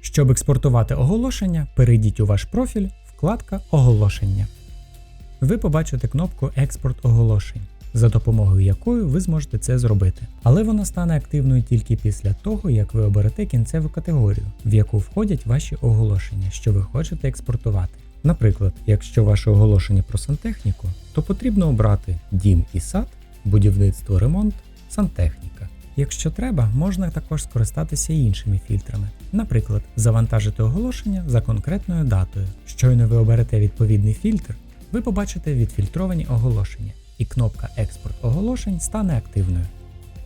Щоб експортувати оголошення, перейдіть у ваш профіль, вкладка Оголошення. Ви побачите кнопку Експорт оголошень, за допомогою якої ви зможете це зробити. Але вона стане активною тільки після того, як ви оберете кінцеву категорію, в яку входять ваші оголошення, що ви хочете експортувати. Наприклад, якщо ваше оголошення про сантехніку, то потрібно обрати дім і сад, будівництво, ремонт, сантехніка. Якщо треба, можна також скористатися іншими фільтрами. Наприклад, завантажити оголошення за конкретною датою. Щойно ви оберете відповідний фільтр, ви побачите відфільтровані оголошення, і кнопка Експорт оголошень стане активною.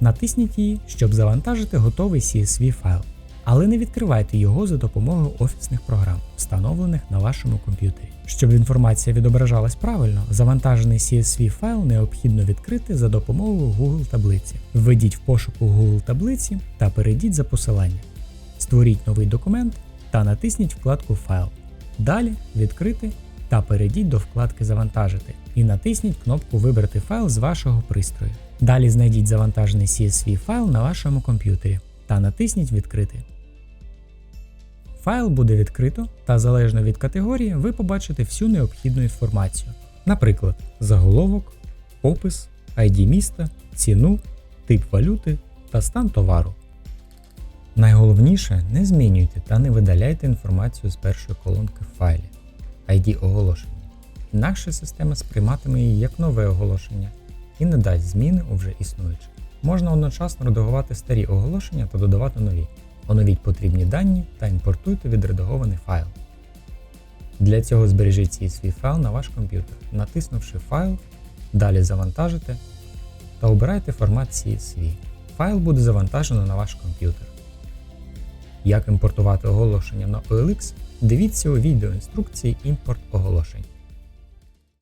Натисніть її, щоб завантажити готовий CSV файл, але не відкривайте його за допомогою офісних програм, встановлених на вашому комп'ютері. Щоб інформація відображалась правильно, завантажений CSV файл необхідно відкрити за допомогою Google таблиці. Введіть в пошуку Google таблиці та перейдіть за посиланням. Створіть новий документ та натисніть вкладку Файл. Далі відкрити та перейдіть до вкладки Завантажити і натисніть кнопку Вибрати файл з вашого пристрою. Далі знайдіть завантажений CSV файл на вашому комп'ютері та натисніть Відкрити. Файл буде відкрито, та залежно від категорії ви побачите всю необхідну інформацію. Наприклад, заголовок, опис, ID міста, ціну, тип валюти та стан товару. Найголовніше не змінюйте та не видаляйте інформацію з першої колонки в файлі ID оголошення. Інакше система сприйматиме її як нове оголошення і не дасть зміни у вже існуюче. Можна одночасно редагувати старі оголошення та додавати нові. Оновіть потрібні дані та імпортуйте відредагований файл. Для цього збережіть CSV файл на ваш комп'ютер, натиснувши файл, далі завантажите та обирайте формат CSV. Файл буде завантажено на ваш комп'ютер. Як імпортувати оголошення на OLX, дивіться у відеоінструкції імпорт оголошень.